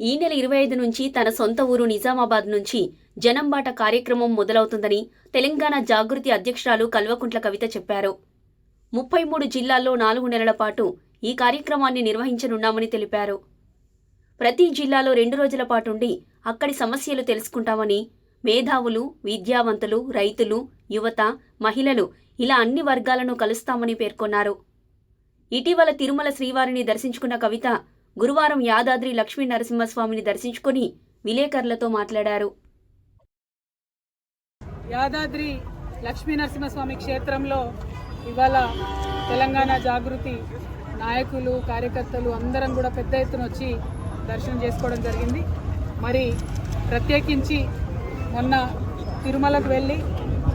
ఈ నెల ఇరవై ఐదు నుంచి తన సొంత ఊరు నిజామాబాద్ నుంచి జనంబాట కార్యక్రమం మొదలవుతుందని తెలంగాణ జాగృతి అధ్యక్షురాలు కల్వకుంట్ల కవిత చెప్పారు. ముప్పై మూడు జిల్లాల్లో నాలుగు నెలల పాటు ఈ కార్యక్రమాన్ని నిర్వహించనున్నామని తెలిపారు. ప్రతి జిల్లాలో రెండు రోజుల పాటుండి అక్కడి సమస్యలు తెలుసుకుంటామని మేధావులు విద్యావంతులు రైతులు యువత మహిళలు ఇలా అన్ని వర్గాలను కలుస్తామని పేర్కొన్నారు. ఇటీవల తిరుమల శ్రీవారిని దర్శించుకున్న కవిత గురువారం యాదాద్రి లక్ష్మీ నరసింహస్వామిని దర్శించుకుని విలేకరులతో మాట్లాడారు. యాదాద్రి లక్ష్మీ నరసింహస్వామి క్షేత్రంలో ఇవాళ తెలంగాణ జాగృతి నాయకులు కార్యకర్తలు అందరం కూడా పెద్ద ఎత్తున వచ్చి దర్శనం చేసుకోవడం జరిగింది. మరి ప్రత్యేకించి మొన్న తిరుమలకు వెళ్ళి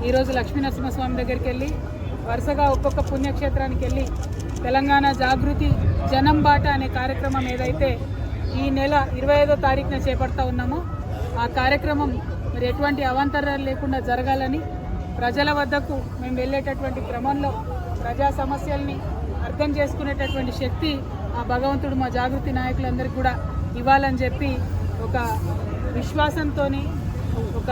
ఈరోజు లక్ష్మీ నరసింహస్వామి దగ్గరికి వెళ్ళి వరుసగా ఒక్కొక్క పుణ్యక్షేత్రానికి వెళ్ళి తెలంగాణ జాగృతి జనం బాట అనే కార్యక్రమం ఏదైతే ఈ నెల ఇరవై ఐదో తారీఖున చేపడతా ఉన్నామో ఆ కార్యక్రమం మరి ఎటువంటి అవాంతరాలు లేకుండా జరగాలని ప్రజల వద్దకు మేము వెళ్ళేటటువంటి క్రమంలో ప్రజా సమస్యల్ని అర్థం చేసుకునేటటువంటి శక్తి ఆ భగవంతుడు మా జాగృతి నాయకులందరికీ కూడా ఇవ్వాలని చెప్పి ఒక విశ్వాసంతో ఒక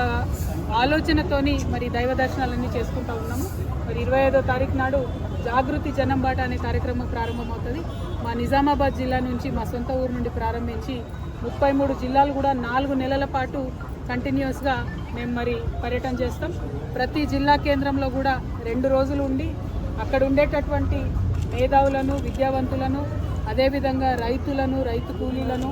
ఆలోచనతోని మరి దైవ దర్శనాలన్నీ చేసుకుంటూ ఉన్నాము. మరి ఇరవై ఐదో తారీఖు నాడు జాగృతి జనం బాట అనే కార్యక్రమం ప్రారంభమవుతుంది. మా నిజామాబాద్ జిల్లా నుంచి మా సొంత ఊరు నుండి ప్రారంభించి ముప్పై మూడు జిల్లాలు కూడా నాలుగు నెలల పాటు కంటిన్యూస్గా మేము మరి పర్యటన చేస్తాం. ప్రతి జిల్లా కేంద్రంలో కూడా రెండు రోజులు ఉండి అక్కడ ఉండేటటువంటి మేధావులను విద్యావంతులను అదేవిధంగా రైతులను రైతు కూలీలను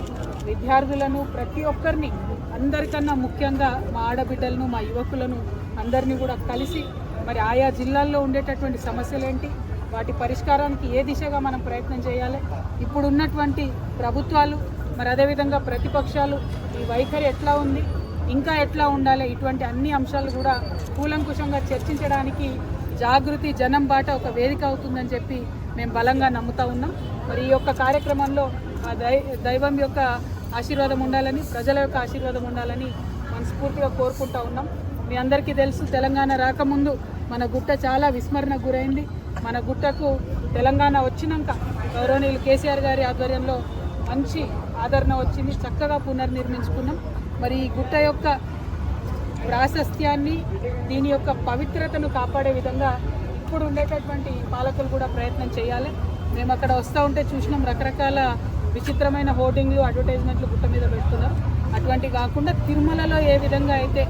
విద్యార్థులను ప్రతి ఒక్కరిని అందరికన్నా ముఖ్యంగా మా ఆడబిడ్డలను మా యువకులను అందరినీ కూడా కలిసి మరి ఆయా జిల్లాల్లో ఉండేటటువంటి సమస్యలు ఏంటి వాటి పరిష్కారానికి ఏ దిశగా మనం ప్రయత్నం చేయాలి? ఇప్పుడు ఉన్నటువంటి ప్రభుత్వాలు మరి అదేవిధంగా ప్రతిపక్షాలు ఈ వైఖరి ఎట్లా ఉంది? ఇంకా ఎట్లా ఉండాలి? ఇటువంటి అన్ని అంశాలు కూడా కూలంకుషంగా చర్చించడానికి జాగృతి జనం బాట ఒక వేదిక అవుతుందని చెప్పి మేము బలంగా నమ్ముతా ఉన్నాం. మరి ఈ యొక్క కార్యక్రమంలో ఆ దై దైవం యొక్క ఆశీర్వాదం ఉండాలని ప్రజల యొక్క ఆశీర్వాదం ఉండాలని మనస్ఫూర్తిగా కోరుకుంటా ఉన్నాం. మీ అందరికీ తెలుసు తెలంగాణ రాకముందు మన గుట్ట చాలా విస్మరణకు గురైంది. మన గుట్టకు తెలంగాణ వచ్చినాక గౌరవనీయులు కేసీఆర్ గారి ఆధ్వర్యంలో మంచి ఆదరణ వచ్చింది చక్కగా పునర్నిర్మించుకున్నాం. మరి ఈ గుట్ట యొక్క ప్రాశస్త్యాన్ని దీని యొక్క పవిత్రతను కాపాడే విధంగా ఇప్పుడు ఉండేటటువంటి పాలకులు కూడా ప్రయత్నం చేయాలి. మేము అక్కడ వస్తూ ఉంటే చూసినాం రకరకాల విచిత్రమైన హోర్డింగ్లు అడ్వర్టైజ్మెంట్లు గుట్ట మీద పెడుతున్నారు. అటువంటి కాకుండా తిరుమలలో ఏ విధంగా అయితే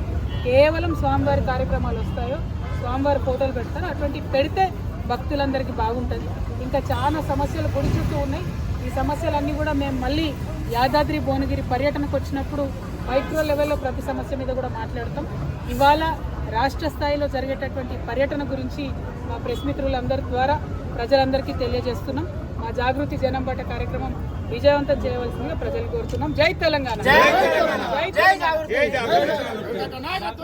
కేవలం స్వామివారి కార్యక్రమాలు వస్తాయో స్వామివారి ఫోటోలు పెడతారో అటువంటి పెడితే భక్తులందరికీ బాగుంటుంది. ఇంకా చాలా సమస్యలు పొడి చుట్టూ ఉన్నాయి. ఈ సమస్యలన్నీ కూడా మేము మళ్ళీ యాదాద్రి భువనగిరి పర్యటనకు వచ్చినప్పుడు మైక్రో లెవెల్లో ప్రతి సమస్య మీద కూడా మాట్లాడతాం. ఇవాళ రాష్ట్ర స్థాయిలో జరిగేటటువంటి పర్యటన గురించి మా ప్రెస్ మిత్రులందరి ద్వారా ప్రజలందరికీ తెలియజేస్తున్నాం. మా జాగృతి జనం కార్యక్రమం విజయవంతం చేయవలసిందిగా ప్రజలు కోరుతున్నాం. జై తెలంగాణ! జై తెలంగాణ!